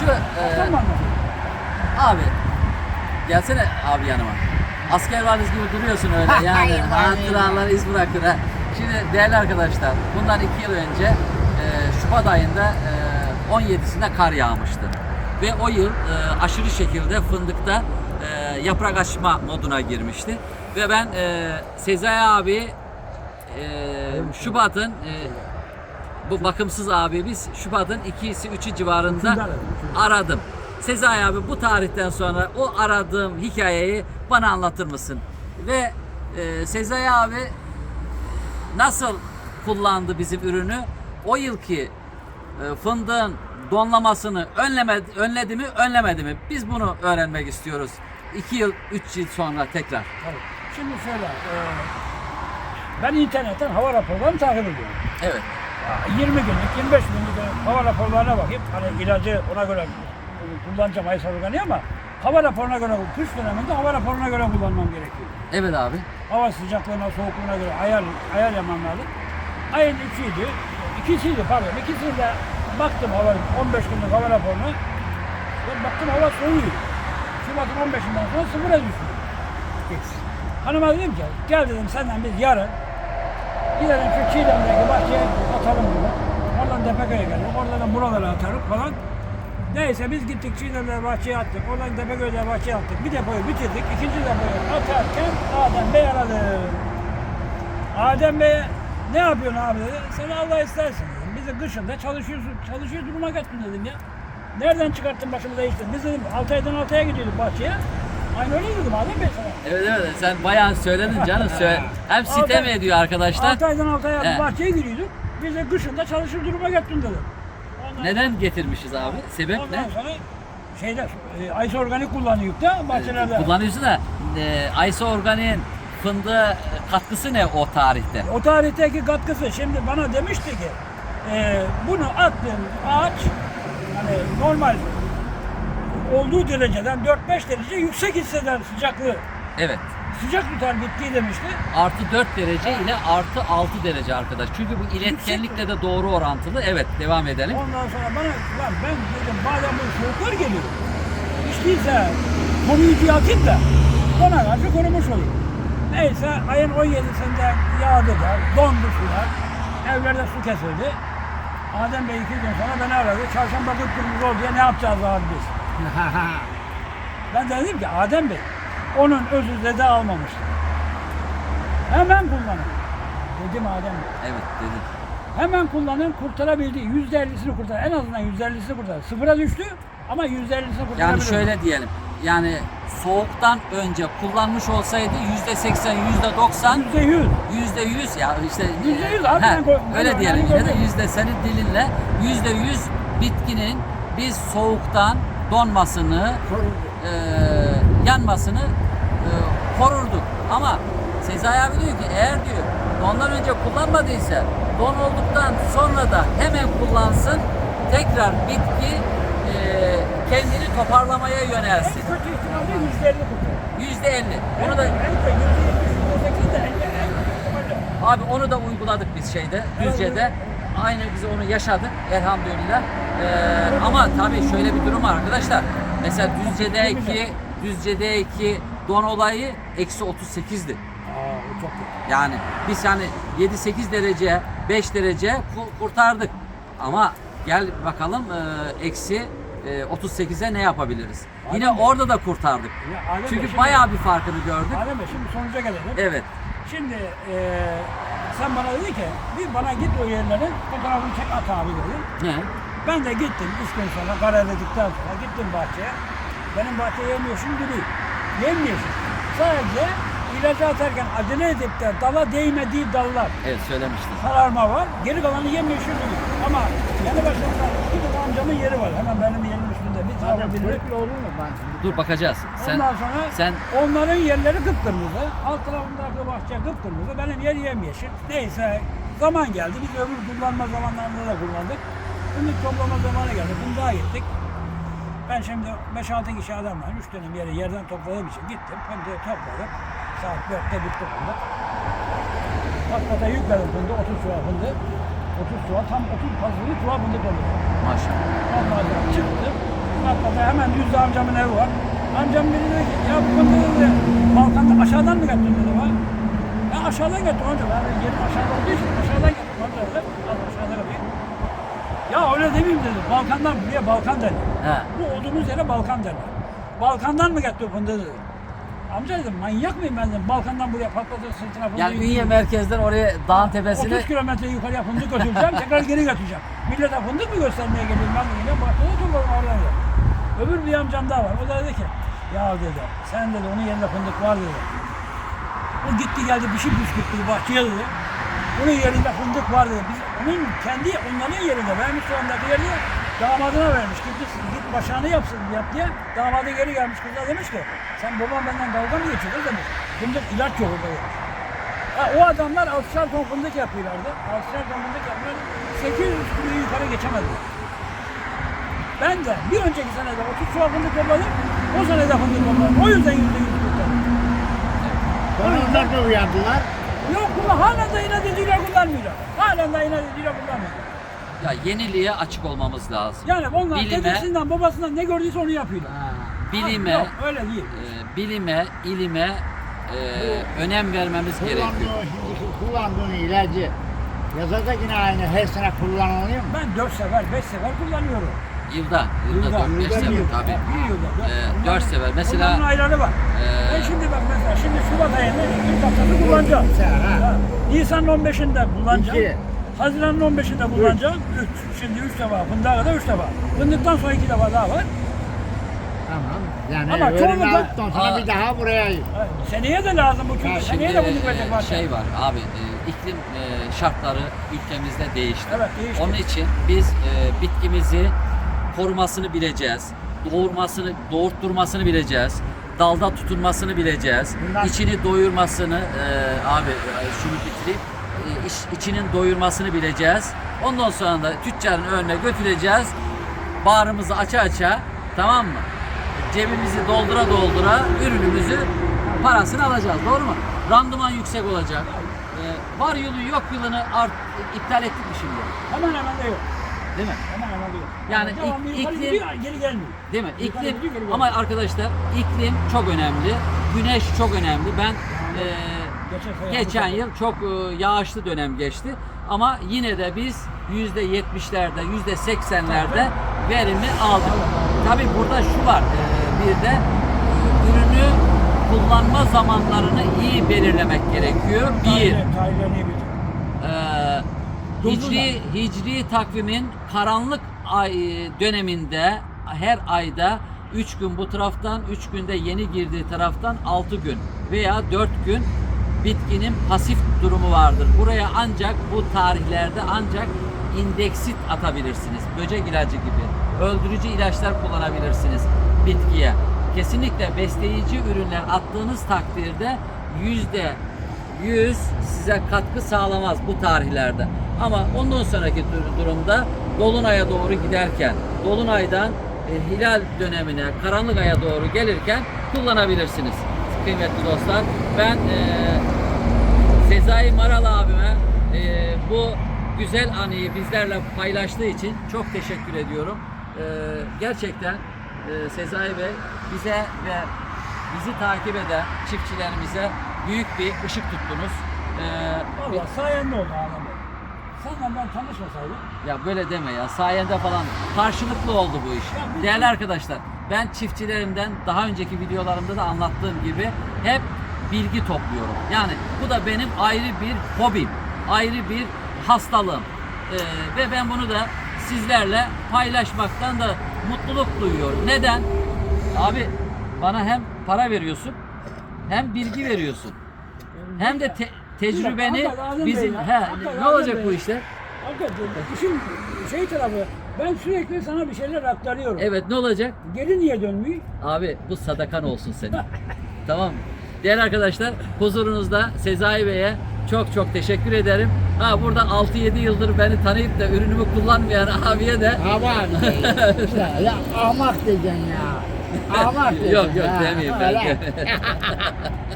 şu e, abi gelsene abi yanıma. Asker valiz gibi duruyorsun öyle yani Hayır, hatıralar iz bırakır ha. Şimdi değerli arkadaşlar bundan iki yıl önce e, Şubat ayında e, 17'sinde kar yağmıştı. Ve o yıl e, aşırı şekilde fındıkta e, yaprak açma moduna girmişti. Ve ben e, Sezai abi e, Şubat'ın e, bu bakımsız abimiz Şubat'ın 2'si 3'ü civarında aradım. Sezai abi bu tarihten sonra o aradığım hikayeyi bana anlatır mısın? Ve e, Sezai abi nasıl kullandı bizim ürünü? O yılki e, fındığın donlamasını önleme, önledi mi, önlemedi mi? Biz bunu öğrenmek istiyoruz. 2 yıl, 3 yıl sonra tekrar. Tabii. Şimdi şöyle, e, ben internetten hava raporlarını takip ediyorum. Evet. 20 günlük, 25 günlük hava raporlarına bakayım. Hani ilacı ona göre kullanacağım ay organiği ama hava raporuna göre, kış döneminde hava raporuna göre kullanmam gerekiyor. Evet abi. Hava sıcaklığına, soğukluğuna göre ayar, ayar yapmam lazım. Ayın üçüydü, ikisiydi pardon, ikisiyle baktım hava, 15 günlük hava raporuna. Baktım hava soğuyor. Şubat'ın 15'inden sonra sıfıra düştü. Hanıma dedim ki, gel dedim senden biz yarın gidelim şu Çiğdem'deki bahçeye atalım bunu. Oradan Tepeköy'e geldik, oradan buralara atarım falan. Neyse biz gittik Çiğdem'de bahçeye attık, oradan Tepeköy'de bahçeye attık. Bir depoyu bitirdik, ikinci depoyu atarken Adem Bey aradı. Adem Bey ne yapıyorsun abi dedi. Sen Allah istersin dedim. Biz de kışında çalışıyorsun, çalışıyor duruma geldin dedim ya. Nereden çıkarttın başımı değiştirdin? Biz dedim 6 aydan 6 gidiyorduk bahçeye. Aynı öyle dedim Adem Bey sana. Evet evet sen bayağı söyledin canım. Söyle. Hem sitem ediyor arkadaşlar. 6 aydan 6 aya He. bahçeye giriyorduk. Biz de kışında çalışır duruma getirdin. Ondan, Neden getirmişiz abi? Sebep ondan ne? sonra şeyde e, Aysa Organik kullanıyorduk da bahçelerde. Kullanıyorsun da e, Aysa Organik'in fındığı katkısı ne o tarihte? O tarihteki katkısı şimdi bana demişti ki e, bunu attığın ağaç hani normal olduğu dereceden 4-5 derece yüksek hisseder sıcaklığı. Evet. Sıcak tutar bitkiyi demişti. Artı 4 derece ile artı 6 derece arkadaş. Çünkü bu iletkenlikle de doğru orantılı. Evet devam edelim. Ondan sonra bana lan ben dedim madem bu soğuklar geliyor. Hiç değilse koruyucu atayım da ona karşı korumuş olayım. Neyse ayın 17'sinde yağdı da dondu sular. Evlerde su kesildi. Adem Bey iki gün sonra beni aradı. Çarşamba kıpkırmızı oldu diye ne yapacağız abi biz? ben de dedim ki Adem Bey onun özü zede almamıştı. Hemen kullanın. Dedim Adem. Evet dedim. Hemen kullanın kurtarabildi. Yüzde ellisini kurtar. En azından yüzde ellisini kurtar. Sıfıra düştü ama yüzde ellisini kurtarabilir. Yani şöyle diyelim. Yani soğuktan önce kullanmış olsaydı yüzde 80, yüzde 90, Yüzde yüz. yüzde 100 ya işte Yüzde yüz e, abi, he, öyle diyelim yine de yüzde senin dilinle yüzde 100 bitkinin biz soğuktan donmasını e, yanmasını e, korurduk. Ama Sezai abi diyor ki eğer diyor ondan önce kullanmadıysa don olduktan sonra da hemen kullansın tekrar bitki e, kendini toparlamaya En yönelsin. kötü ihtimalle yüzde elli. Yüzde elli. Bunu da En en en. Abi onu da uyguladık biz şeyde, Düzce'de. Aynı biz onu yaşadık elhamdülillah. Ee, ama tabii şöyle bir durum var arkadaşlar. Mesela Düzce'deki Düzce'deki don olayı eksi 38'di. Aa o çok kötü. Yani biz hani 7-8 derece, 5 derece ku- kurtardık. Ama gel bakalım e, eksi e, 38'e ne yapabiliriz? Yine Adem Bey. orada da kurtardık. Ya Çünkü şimdi- bayağı bir farkını gördük. Bey şimdi sonuca gelelim. Evet. Şimdi eee sen bana dedi ki bir bana git o yerlerin fotoğrafını çek at abi dedi. Ne? Ben de gittim üç gün sonra karaledikten sonra gittim bahçeye. Benim bahçe yemyeşil duruyor. Yemyeşil. Sadece ilacı atarken acele edip de dala değmediği dallar Evet söylemiştin. sararma var. Geri kalanı yemyeşil duruyor. Ama yanı başında iki tane amcamın yeri var. Hemen benim yerimin üstünde. Bir tarafı bilir. olur mu ben? Dur bakacağız. Sen Ondan sonra sen onların yerleri kıpkırmızı. Alt tarafındaki bahçe kıpkırmızı. Benim yer yemyeşil. Neyse zaman geldi. Biz öbür kullanma zamanlarında da kullandık. Fındık toplama zamanı geldi. Fındığa gittik. Ben şimdi 5-6 kişi adam var. 3 dönüm yeri yerden topladığım için gittim. Fındığı topladım. Saat 4'te bitti fındık. Paspata yükledim fındığı. 30 çuval fındık. 30 çuval tam 30 fazlalık çuval fındık oldu. maşallah. Ondan sonra çıktım. hemen yüzde amcamın evi var. Amcam biri dedi ki ya bu fındığı dedi Balkan'da aşağıdan mı getirdin dedi bana. Ya aşağıdan getir amca. Ben yerim aşağıda olduğu için aşağıdan getir amca dedi. Ya öyle demeyeyim dedi. Balkan'dan buraya Balkan derler. He. Bu olduğumuz yere Balkan derler. Balkan'dan mı getirdi fındığı dedi. Amca dedim manyak mıyım ben dedim. Balkan'dan buraya patlatır sırtına fındığı. Yani Ünye merkezden oraya dağın tepesine 30 kilometre yukarıya fındık götüreceğim, tekrar geri götüreceğim. Millete fındık mı göstermeye geliyorum ben yine bahçede topladım oradan da. Öbür bir amcam daha var, o da dedi ki, ya dedi, sen dedi onun yerinde fındık var dedi. O gitti geldi bir şey püskürttü bahçeye dedi. Onun yerinde fındık var dedi. Biz onun kendi onların yerinde vermiş şu andaki yerini damadına vermiş. Gitti git başağını yapsın yap diye damadı geri gelmiş kızlar demiş ki sen babam benden dalga mı geçiyor demiş. Fındık ilaç yok orada demiş. Ha, o adamlar altışar ton fındık yapıyorlardı. Altışar ton fındık yapıyorlar. 800 kilo yukarı geçemediler. Ben de bir önceki senede 30 çuval fındık topladım. O senede fındık topladım. O yüzden yüzde yüz. Sonra onlar da uyandılar. Yok bunu halen de inat ediyorlar kullanmıyorlar. Halen de inat ediyorlar kullanmıyorlar. ya yeniliğe açık olmamız lazım. Yani onlar Bilime- dedesinden babasından ne gördüyse onu yapıyorlar. Bilime, Yok öyle değil. e, bilime, ilime e, önem vermemiz gerekiyor. Şimdiki kullandığın ilacı yazada yine aynı her sene kullanılıyor mu? Ben 4 sefer 5 sefer kullanıyorum. Yılda, yılda Yılda, 4-5 yılda sefer tabii. Bir yılda. Ee, dört sefer. Mesela- Onların ayları var. Ee, ben şimdi bak mesela şimdi Şubat ayında ilk haftası kullanacağım. Ha. Nisan'ın 15'inde kullanacağım. İki. Haziran'ın 15'inde kullanacağım. 3. Şimdi 3 defa. Fındığa kadar 3 defa. Fındıktan sonra 2 defa daha var. Tamam. Yani Ama öyle çoğunlukla- aldıktan sonra bir daha buraya Seneye de lazım bu çünkü. Seneye de fındık verecek e, var. şey var abi e, iklim e, şartları ülkemizde değişti. Evet, değişti. Onun için biz e, bitkimizi korumasını bileceğiz. Doğurmasını, doğurtturmasını bileceğiz. Dalda tutunmasını bileceğiz. Bundan- içini doyurmasını e, abi e, şunu bitireyim. E, iç- içinin doyurmasını bileceğiz. Ondan sonra da tüccarın önüne götüreceğiz. Bağrımızı aça aça tamam mı? Cebimizi doldura doldura ürünümüzü parasını alacağız. Doğru mu? Randıman yüksek olacak. Ee, var yılı yok yılını art, iptal ettik mi şimdi? Hemen hemen de yok. Değil mi? Hemen yok. Yani devamlı ik- yukarı iklim- gidiyor, geri gelmiyor. Değil mi? Yukarı İklim gidiyor, geri ama arkadaşlar iklim çok önemli. Güneş çok önemli. Ben e, Geçen sene geçen yıl çok e, yağışlı dönem geçti. Ama yine de biz yüzde yetmişlerde, yüzde seksenlerde verimi aldık. Tabi burada şu var, e, bir de ürünü kullanma zamanlarını iyi belirlemek gerekiyor. Bir. Hicri, hicri takvimin karanlık ay döneminde her ayda 3 gün bu taraftan 3 günde yeni girdiği taraftan 6 gün veya 4 gün bitkinin pasif durumu vardır. Buraya ancak bu tarihlerde ancak indeksit atabilirsiniz. Böcek ilacı gibi. Öldürücü ilaçlar kullanabilirsiniz bitkiye. Kesinlikle besleyici ürünler attığınız takdirde yüzde 100 size katkı sağlamaz bu tarihlerde. Ama ondan sonraki dur- durumda Dolunay'a doğru giderken, Dolunay'dan e, hilal dönemine, karanlık aya doğru gelirken kullanabilirsiniz kıymetli dostlar. Ben e, Sezai Maral abime e, bu güzel anıyı bizlerle paylaştığı için çok teşekkür ediyorum. E, gerçekten e, Sezai Bey bize ve bizi takip eden çiftçilerimize büyük bir ışık tuttunuz. E, Valla sayende oldu ağlama. Senle ben tanışmasaydım. ya böyle deme ya sayende falan karşılıklı oldu bu iş. Ya biz- Değerli arkadaşlar ben çiftçilerimden daha önceki videolarımda da anlattığım gibi hep bilgi topluyorum. Yani bu da benim ayrı bir hobim, ayrı bir hastalığım. Ee, ve ben bunu da sizlerle paylaşmaktan da mutluluk duyuyorum. Neden? Abi bana hem para veriyorsun hem bilgi veriyorsun. Hem de te- tecrübeni Hakikaten Adem bizim Bey ya, he hakikaten ne Adem olacak Bey. bu işler? Hakikaten işin şey tarafı ben sürekli sana bir şeyler aktarıyorum. Evet ne olacak? Geri niye dönmüyor? Abi bu sadakan olsun senin. tamam mı? Değerli arkadaşlar huzurunuzda Sezai Bey'e çok çok teşekkür ederim. Ha burada 6-7 yıldır beni tanıyıp da ürünümü kullanmayan abiye de Ama işte ya ahmak diyeceksin ya. Ahmak diyeceksin. Yok, yok, ha. demeyeyim. Öyle.